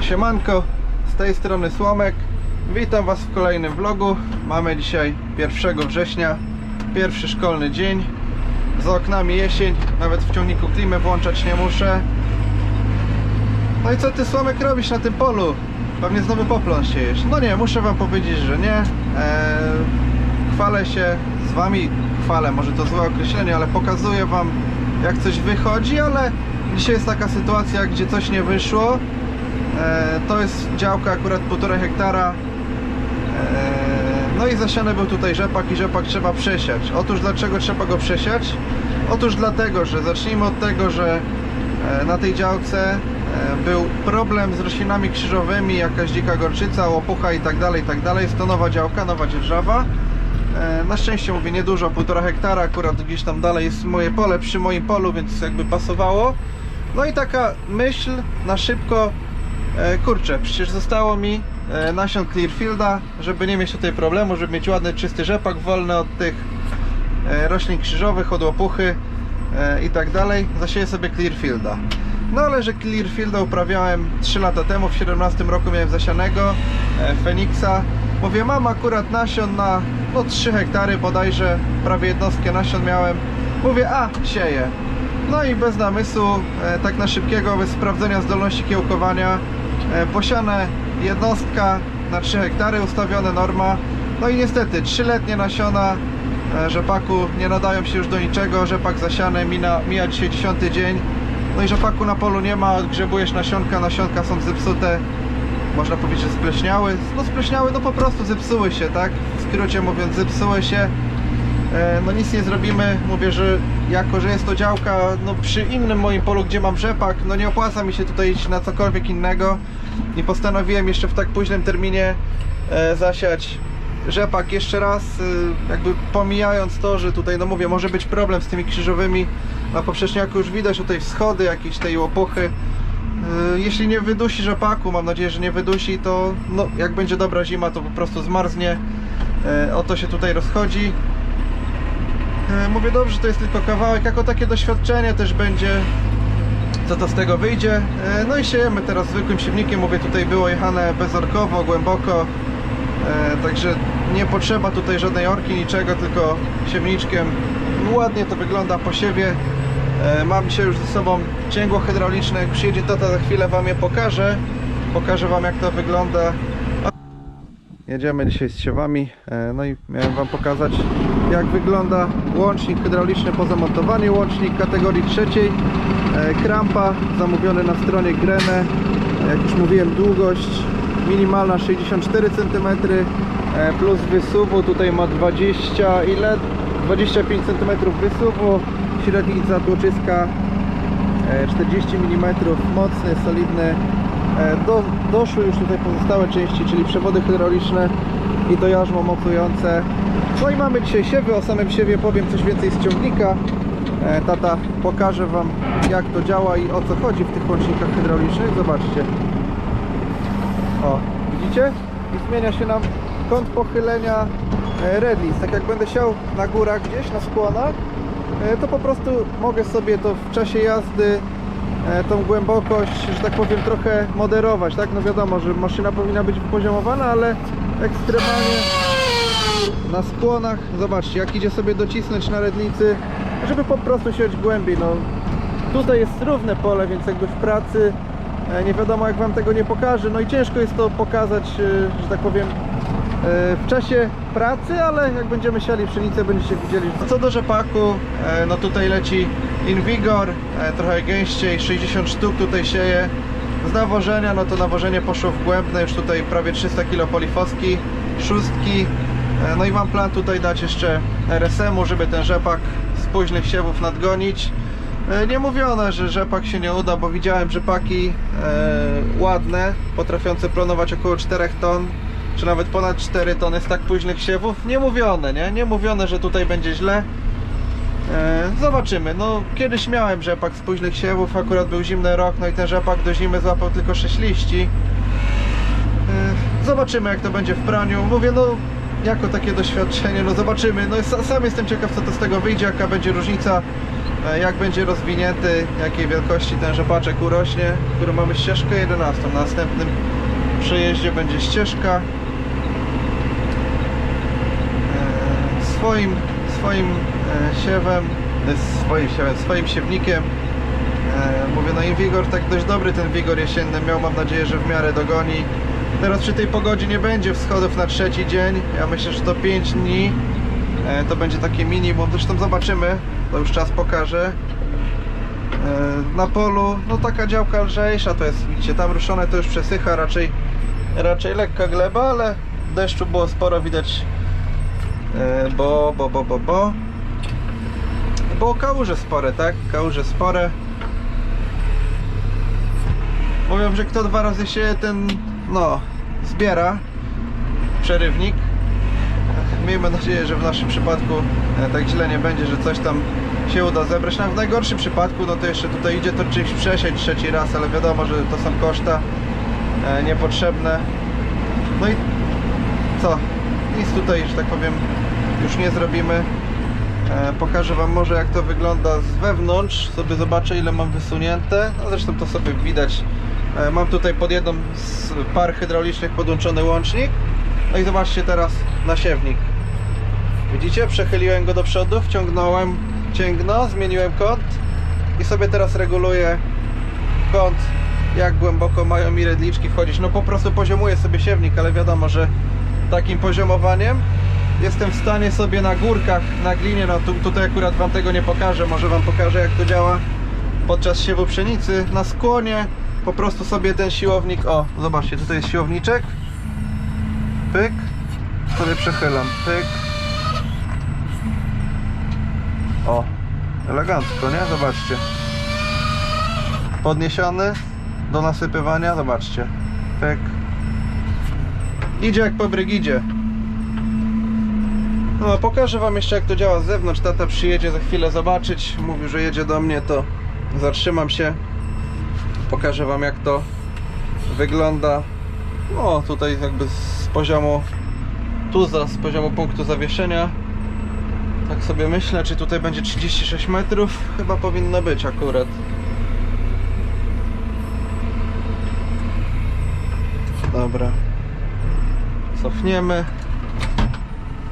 Siemanko, z tej strony Słomek. Witam Was w kolejnym vlogu. Mamy dzisiaj 1 września, pierwszy szkolny dzień. Za oknami jesień, nawet w ciągniku klimę włączać nie muszę. No i co Ty Słomek robisz na tym polu? Pewnie znowu poplon siejesz. No nie, muszę Wam powiedzieć, że nie. Eee, chwalę się z Wami, chwalę, może to złe określenie, ale pokazuję Wam jak coś wychodzi, ale dzisiaj jest taka sytuacja, gdzie coś nie wyszło. E, to jest działka akurat 1,5 hektara. E, no i zasiany był tutaj rzepak i rzepak trzeba przesiać. Otóż dlaczego trzeba go przesiać? Otóż dlatego, że zacznijmy od tego, że e, na tej działce był problem z roślinami krzyżowymi, jakaś dzika gorczyca, łopucha i tak dalej, i tak dalej. Jest to nowa działka, nowa dzierżawa. Na szczęście mówię niedużo, 1,5 hektara, akurat gdzieś tam dalej jest moje pole, przy moim polu, więc jakby pasowało. No i taka myśl na szybko, kurczę, przecież zostało mi e, nasion Clearfielda, żeby nie mieć tutaj problemu, żeby mieć ładny, czysty rzepak wolny od tych e, roślin krzyżowych, od łopuchy e, i tak dalej. Zasieję sobie Clearfielda. No ale że Clearfielda uprawiałem 3 lata temu, w 17 roku miałem zasianego e, Feniksa. Mówię, mam akurat nasion na no, 3 hektary bodajże, prawie jednostkę nasion miałem. Mówię, a, sieję. No i bez namysłu, e, tak na szybkiego, bez sprawdzenia zdolności kiełkowania, e, posiane jednostka na 3 hektary, ustawione norma. No i niestety, 3-letnie nasiona e, rzepaku nie nadają się już do niczego, rzepak zasiany, mina, mija dzisiaj 10 dzień. No i rzepaku na polu nie ma, odgrzebujesz nasionka, nasionka są zepsute, można powiedzieć, że spleśniały. No spleśniały, no po prostu zepsuły się, tak? W skrócie mówiąc, zepsuły się. E, No nic nie zrobimy, mówię, że jako, że jest to działka no, przy innym moim polu, gdzie mam rzepak, no nie opłaca mi się tutaj iść na cokolwiek innego i postanowiłem jeszcze w tak późnym terminie e, zasiać rzepak jeszcze raz, e, jakby pomijając to, że tutaj, no mówię, może być problem z tymi krzyżowymi, na poprzeczniaku już widać tutaj wschody jakieś tej łopuchy, E, jeśli nie wydusi rzepaku, mam nadzieję, że nie wydusi, to no, jak będzie dobra zima, to po prostu zmarznie. E, O to się tutaj rozchodzi. E, Mówię dobrze, to jest tylko kawałek, jako takie doświadczenie też będzie co to z tego wyjdzie. E, No i siejemy teraz zwykłym siewnikiem, mówię tutaj było jechane bezorkowo, głęboko. E, Także nie potrzeba tutaj żadnej orki, niczego, tylko siewniczkiem. Ładnie to wygląda po siewie. Mam dzisiaj już ze sobą cięgło hydrauliczne, jak przyjedzie tata za chwilę Wam je pokażę. Pokażę Wam jak to wygląda. Jedziemy dzisiaj z siewami, no i miałem Wam pokazać jak wygląda łącznik hydrauliczny po zamontowaniu, łącznik kategorii trzeciej, e, krampa zamówiony na stronie Grene, jak już mówiłem długość minimalna 64 cm e, plus wysuwu, tutaj ma 20 ile? 25 cm wysuwu, średnica tłoczyska e, 40 mm, mocny, solidny. E, Do, doszły już tutaj pozostałe części, czyli przewody hydrauliczne i to jarzmo mocujące. No i mamy dzisiaj siewy, o samym siewie powiem coś więcej z ciągnika. E, Tata pokaże Wam jak to działa i o co chodzi w tych łącznikach hydraulicznych. Zobaczcie. O, widzicie? I zmienia się nam kąt pochylenia e, redlis. Tak jak będę siał na górach gdzieś, na skłonach, e, to po prostu mogę sobie to w czasie jazdy tą głębokość, że tak powiem, trochę moderować, tak? No wiadomo, że maszyna powinna być wypoziomowana, ale ekstremalnie na skłonach, zobaczcie, jak idzie sobie docisnąć na rednicy, żeby po prostu sieć głębiej, no tutaj jest równe pole, więc jakby w pracy e, nie wiadomo jak Wam tego nie pokażę, no i ciężko jest to pokazać, e, że tak powiem, e, w czasie pracy, ale jak będziemy siali pszenicę, będziecie widzieli. Co do rzepaku, no tutaj leci Invigor, trochę gęściej, 60 sztuk tutaj sieje. Z nawożenia, no to nawożenie poszło w głębne, już tutaj prawie 300 kg polifoski, szóstki. E, No i mam plan tutaj dać jeszcze RSM-u, żeby ten rzepak z późnych siewów nadgonić. E, Nie mówione, że rzepak się nie uda, bo widziałem rzepaki e, ładne, potrafiące planować około 4 ton, czy nawet ponad 4 tony z tak późnych siewów. Nie mówione, nie? Nie mówione, że tutaj będzie źle. Zobaczymy. No, kiedyś miałem rzepak z późnych siewów, akurat był zimny rok, no i ten rzepak do zimy złapał tylko 6 liści. Zobaczymy jak to będzie w praniu. Mówię, no jako takie doświadczenie, no zobaczymy. No sa- sam jestem ciekaw co to z tego wyjdzie, jaka będzie różnica e, jak będzie rozwinięty, jakiej wielkości ten rzepaczek urośnie, który mamy ścieżkę 11. Na następnym przejeździe będzie ścieżka. E, Swoim, swoim e, siewem, swoim siewem, swoim siewnikiem Mówię, no Invigor tak dość dobry ten wigor jesienny miał, mam nadzieję, że w miarę dogoni. Teraz przy tej pogodzie nie będzie wschodów na trzeci dzień, ja myślę, że to 5 dni e, to będzie takie minimum, zresztą zobaczymy, to już czas pokaże. E, Na polu, no taka działka lżejsza to jest, widzicie, tam ruszone to już przesycha, raczej, raczej lekka gleba, ale deszczu było sporo, widać, e, bo, bo, bo, bo, bo. Bo kałuże spore, tak? Kałuże spore. Mówią, że kto dwa razy się ten, no, zbiera przerywnik. Miejmy nadzieję, że w naszym przypadku e, tak źle nie będzie, że coś tam się uda zebrać. No, w najgorszym przypadku, no to jeszcze tutaj idzie to czymś przesieć trzeci raz, ale wiadomo, że to są koszta e, niepotrzebne. No i co? Nic tutaj, że tak powiem, już nie zrobimy. E, Pokażę Wam może jak to wygląda z wewnątrz. Sobie zobaczę ile mam wysunięte. No zresztą to sobie widać. E, Mam tutaj pod jedną z par hydraulicznych podłączony łącznik. No i zobaczcie teraz nasiewnik. Widzicie? Przechyliłem go do przodu, wciągnąłem cięgno, zmieniłem kąt i sobie teraz reguluję kąt, jak głęboko mają mi redliczki wchodzić. No po prostu poziomuję sobie siewnik, ale wiadomo, że takim poziomowaniem jestem w stanie sobie na górkach, na glinie, no tu, tutaj akurat Wam tego nie pokażę, może Wam pokażę jak to działa podczas siewu pszenicy, na skłonie po prostu sobie ten siłownik, o zobaczcie, tutaj jest siłowniczek, pyk, sobie przechylam, pyk, o, elegancko, nie? Zobaczcie, podniesiony do nasypywania, zobaczcie, pyk, idzie jak po brygidzie. No, pokażę Wam jeszcze jak to działa z zewnątrz. Tata przyjedzie za chwilę zobaczyć. Mówił, że jedzie do mnie, to zatrzymam się. Pokażę Wam jak to wygląda. No, tutaj jakby z poziomu tuza, z poziomu punktu zawieszenia. Tak sobie myślę, czy tutaj będzie 36 metrów? Chyba powinno być akurat. Dobra. Cofniemy.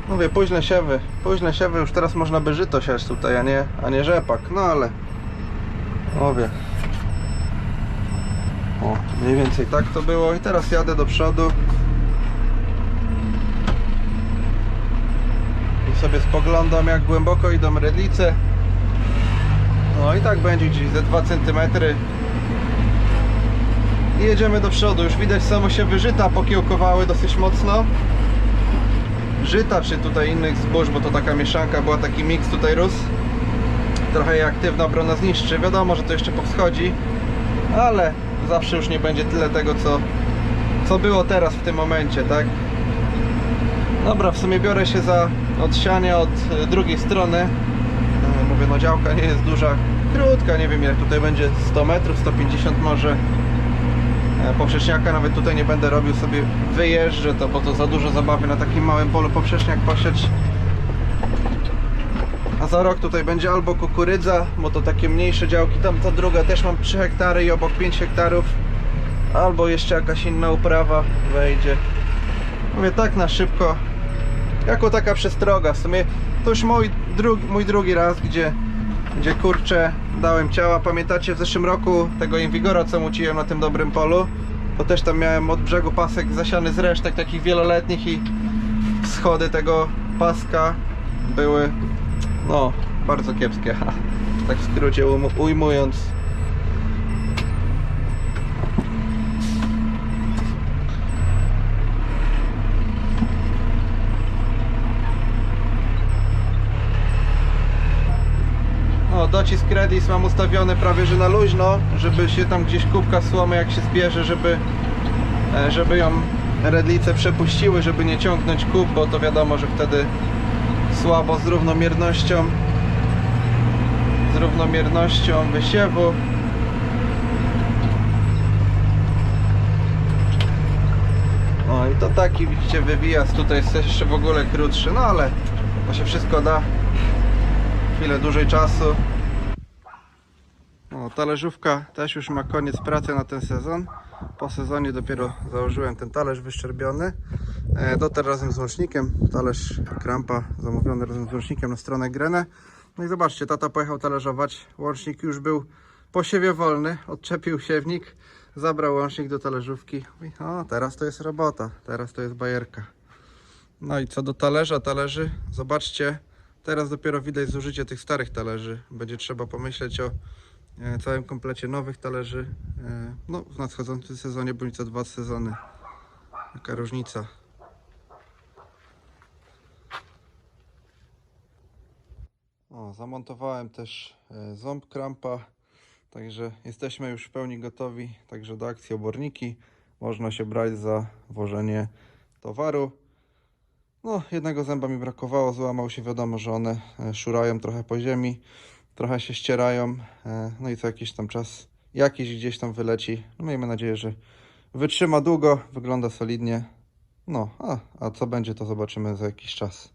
Mówię, późne siewy. Późne siewy, już teraz można by żyto siać tutaj, a nie, a nie rzepak. No ale... Mówię. O, mniej więcej tak to było. I teraz jadę do przodu. I sobie spoglądam, jak głęboko idą redlice. No i tak będzie gdzieś ze 2 cm. I jedziemy do przodu. Już widać samo się wyżyta pokiełkowały dosyć mocno żyta, czy tutaj innych zbóż, bo to taka mieszanka była, taki miks tutaj rósł. Trochę aktywna obrona zniszczy. Wiadomo, że to jeszcze powschodzi, ale zawsze już nie będzie tyle tego, co, co było teraz w tym momencie, tak? Dobra, w sumie biorę się za odsianie od e, drugiej strony. E, Mówię, no działka nie jest duża, krótka, nie wiem ile tutaj będzie, 100 metrów, 150 może. E, Poprzeczniaka nawet tutaj nie będę robił sobie wyjeżdżę to, bo to za dużo zabawy na takim małym polu poprzeczniak posieć. A za rok tutaj będzie albo kukurydza, bo to takie mniejsze działki, tam ta druga też mam 3 hektary i obok 5 hektarów. Albo jeszcze jakaś inna uprawa wejdzie. Mówię tak na szybko, jako taka przestroga. W sumie to już mój, dru mój drugi raz, gdzie, gdzie kurczę dałem ciała. Pamiętacie w zeszłym roku tego Invigora, co muciłem na tym dobrym polu? To też tam miałem od brzegu pasek zasiany z resztek takich wieloletnich i schody tego paska były no bardzo kiepskie. tak w skrócie ujmując. No, docisk Redis mam ustawiony prawie że na luźno, żeby się tam gdzieś kubka słomy jak się zbierze, żeby, e, żeby ją redlice przepuściły, żeby nie ciągnąć kub, bo to wiadomo, że wtedy słabo z równomiernością z równomiernością wysiewu. No i to taki widzicie wywijas tutaj jest jeszcze w ogóle krótszy, no ale to się wszystko da chwilę dłużej czasu. talerzówka też już ma koniec pracy na ten sezon. Po sezonie dopiero założyłem ten talerz wyszczerbiony. E, dotarł razem z łącznikiem. Talerz Krampa zamówiony razem z łącznikiem na stronę Grenę. No i zobaczcie, tata pojechał talerzować. Łącznik już był po siewie wolny. Odczepił siewnik, zabrał łącznik do talerzówki. O, teraz to jest robota, teraz to jest bajerka. No i co do talerza, talerzy, zobaczcie, teraz dopiero widać zużycie tych starych talerzy. Będzie trzeba pomyśleć o e, całym komplecie nowych talerzy. E, no, w nadchodzącym sezonie bądź co dwa sezony. Jaka różnica. Zamontowałem też e, ząb krampa, także jesteśmy już w pełni gotowi. Także do akcji oborniki można się brać za wożenie towaru. No, jednego zęba mi brakowało, złamał się. Wiadomo, że one e, szurają trochę po ziemi, trochę się ścierają. e, No i co jakiś tam czas, jakiś gdzieś tam wyleci. No, miejmy nadzieję, że wytrzyma długo, wygląda solidnie. No, a, a co będzie, to zobaczymy za jakiś czas.